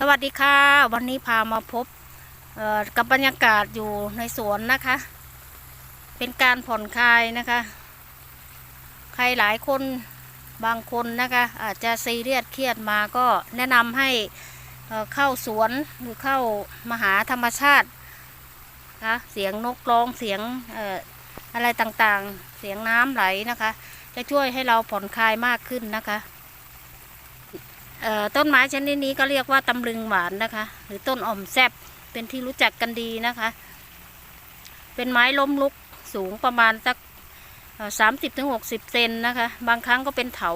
สวัสดีค่ะ วันนี้พามาพบกับบรรยากาศอยู่ในสวนนะคะ เป็นการผ่อนคลายนะคะ ใครหลายคนบางคนนะคะ อาจจะซีเรียสเครียดมาก็แนะนำให้เเข้าสวนหรือเข้ามาหาธรรมชาตินะเสียงนกร้องเสียงออะไรต่างๆ เสียงน้ำไหลนะคะ จะช่วยให้เราผ่อนคลายมากขึ้นนะคะ ต้นไม้ชนิดนี้ก็เรียกว่าตำลึงหวานนะคะ หรือต้นอ่อมแซบเป็นที่รู้จักกันดีนะคะ เป็นไม้ล้มลุกสูงประมาณสักสามสิบถึงหกสิบเซนนะคะ บางครั้งก็เป็นเถา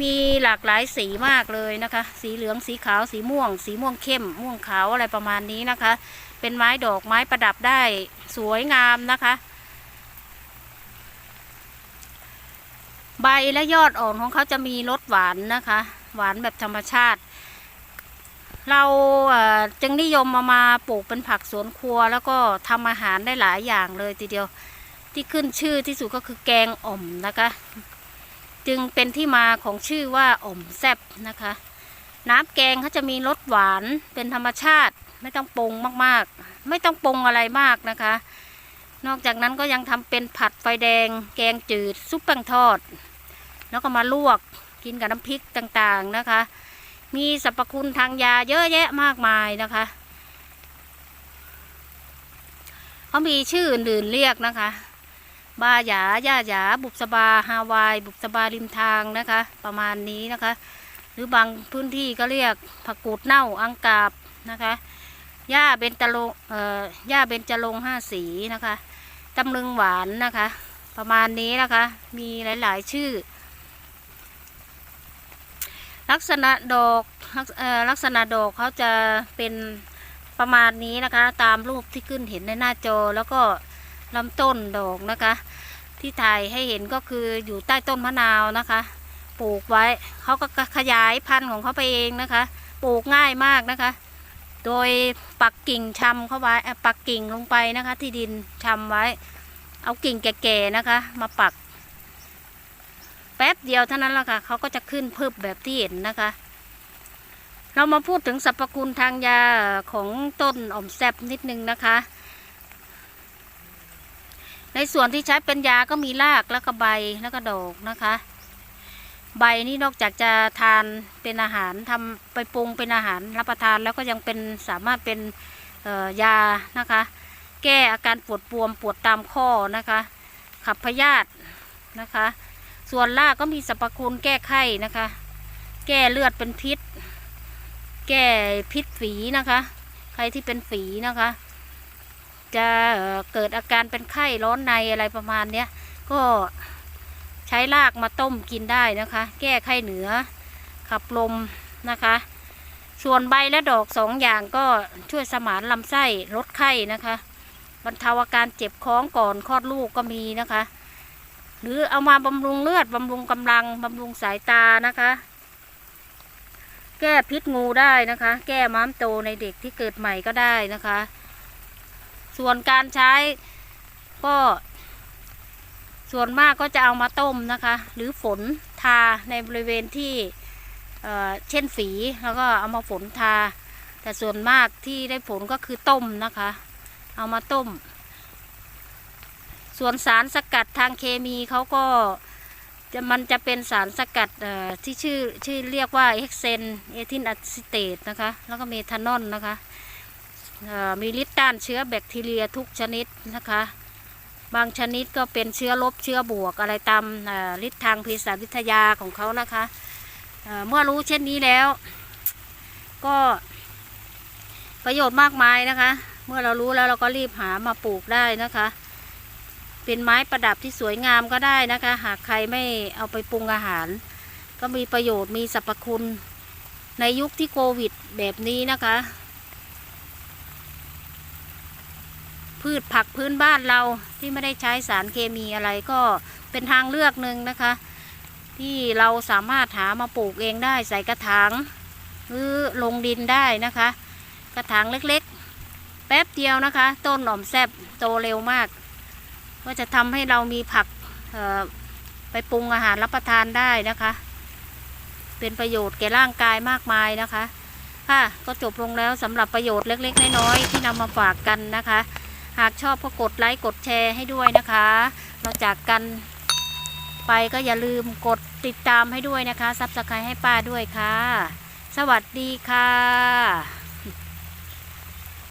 มีหลากหลายสีมากเลยนะคะ สีเหลืองสีขาวสีม่วง สีม่วงเข้ม ม่วงขาวอะไรประมาณนี้นะคะ เป็นไม้ดอกไม้ประดับได้สวยงามนะคะ ใบและยอดอ่อนของเขาจะมีรสหวานนะคะ หวานแบบธรรมชาติ เราจึงนิยมมามาปลูกเป็นผักสวนครัว แล้วก็ทำอาหารได้หลายอย่างเลยทีเดียว ที่ขึ้นชื่อที่สุดก็คือแกงอ่อมนะคะ จึงเป็นที่มาของชื่อว่าอ่อมแซบนะคะ น้ำแกงเขาจะมีรสหวานเป็นธรรมชาติ ไม่ต้องปรุงมากๆ ไม่ต้องปรุงอะไรมากนะคะ นอกจากนั้นก็ยังทำเป็นผัดไฟแดง แกงจืดซุปแป้งทอด แล้วก็มาลวก กินกับน้ำพริกต่างๆนะคะ มีสรรพคุณทางยาเยอะแยะมากมายนะคะเขามีชื่ออื่นๆเรียกนะคะ บาหยาย่าหยา บุบสบา ฮาวาย บุบสบาริมทางนะคะ ประมาณนี้นะคะ หรือบางพื้นที่ก็เรียกผักกูดเน่าอังกาบนะคะหญ้าเบญจรงค์เอ่อหญ้าเบญจรงห้าสีนะคะตำลึงหวานนะคะ ประมาณนี้นะคะ มีหลายๆชื่อ ลักษณะดอกลักเอ่อลักษณะดอกเขาจะเป็นประมาณนี้นะคะ ตามรูปที่ขึ้นเห็นในหน้าจอแล้วก็ลำต้นดอกนะคะ ที่ถ่ายให้เห็นก็คืออยู่ใต้ต้นมะนาวนะคะ ปลูกไว้เขาก็ขยายพันธุ์ของเขาไปเองนะคะ ปลูกง่ายมากนะคะ โดยปักกิ่งชำเข้าไว้ปักกิ่งลงไปนะคะ ที่ดินชำไว้ เอากิ่งแก่ๆนะคะ มาปัก แป๊บเดียวเท่านั้นแหละค่ะเขาก็จะขึ้นเพึบแบบที่เห็นนะคะ เรามาพูดถึงสรรพคุณทางยาของต้นอ่อมแซบนิดนึงนะคะ ในส่วนที่ใช้เป็นยาก็มีรากแล้วก็ใบแล้วก็ดอกนะคะ ใบนี่นอกจากจะทานเป็นอาหารทำไปปรุงเป็นอาหารรับประทานแล้วก็ยังเป็นสามารถเป็นยานะคะ แก้อาการปวดบวมปวดตามข้อนะคะ ขับพยาธินะคะ ส่วนรากก็มีสรรพคุณแก้ไข้นะคะ แก้เลือดเป็นพิษ แก้พิษฝีนะคะ ใครที่เป็นฝีนะคะ จะเกิดอาการเป็นไข้ร้อนในอะไรประมาณเนี้ยก็ใช้รากมาต้มกินได้นะคะ แก้ไข้เหนือ ขับลมนะคะ ส่วนใบและดอกสองอย่างก็ช่วยสมานลำไส้ลดไข้นะคะบรรเทาอาการเจ็บท้องก่อนคลอดลูกก็มีนะคะ หรือเอามาบำรุงเลือดบำรุงกำลังบำรุงสายตานะคะ แก้พิษงูได้นะคะ แก้ม้ามโตในเด็กที่เกิดใหม่ก็ได้นะคะ ส่วนการใช้ก็ ส่วนมากก็จะเอามาต้มนะคะ หรือฝนทาในบริเวณที่เเช่นฝีแล้วก็เอามาฝนทา แต่ส่วนมากที่ได้ผลก็คือต้มนะคะ เอามาต้ม ส่วนสารสกัดทางเคมีเขาก็จะมันจะเป็นสารสกัดที่ชื่อชื่อเรียกว่าเอ็กเซนเอทินอะซิเตตนะคะ แล้วก็เมทานอลนะคะมีฤทธิ์ต้านเชื้อแบคทีเรียทุกชนิดนะคะ บางชนิดก็เป็นเชื้อลบเชื้อบวกอะไรตามเอ่อฤทธิ์ทางเภสัชวิทยาของเขานะคะเเมื่อรู้เช่นนี้แล้ว ก็ประโยชน์มากมายนะคะ เมื่อเรารู้แล้วเราก็รีบหามาปลูกได้นะคะ เป็นไม้ประดับที่สวยงามก็ได้นะคะ หากใครไม่เอาไปปรุงอาหาร ก็มีประโยชน์มีสรรพคุณในยุคที่โควิดแบบนี้นะคะ พืชผักพื้นบ้านเราที่ไม่ได้ใช้สารเคมีอะไรก็เป็นทางเลือกหนึ่งนะคะ ที่เราสามารถหามาปลูกเองได้ใส่กระถางหรือลงดินได้นะคะ กระถางเล็กๆ แป๊บเดียวนะคะ ต้นหน่อมแซบโตเร็วมาก ก็จะทำให้เรามีผักไปปรุงอาหารรับประทานได้นะคะ เป็นประโยชน์แก่ร่างกายมากมายนะคะ ค่ะก็จบลงแล้วสำหรับประโยชน์เล็ก ๆ น้อยๆที่นำมาฝากกันนะคะ หากชอบก็กดไลค์กดแชร์ให้ด้วยนะคะนอกจากกันไปก็อย่าลืมกดติดตามให้ด้วยนะคะซับสไครต์ให้ป้าด้วยค่ะ สวัสดีค่ะ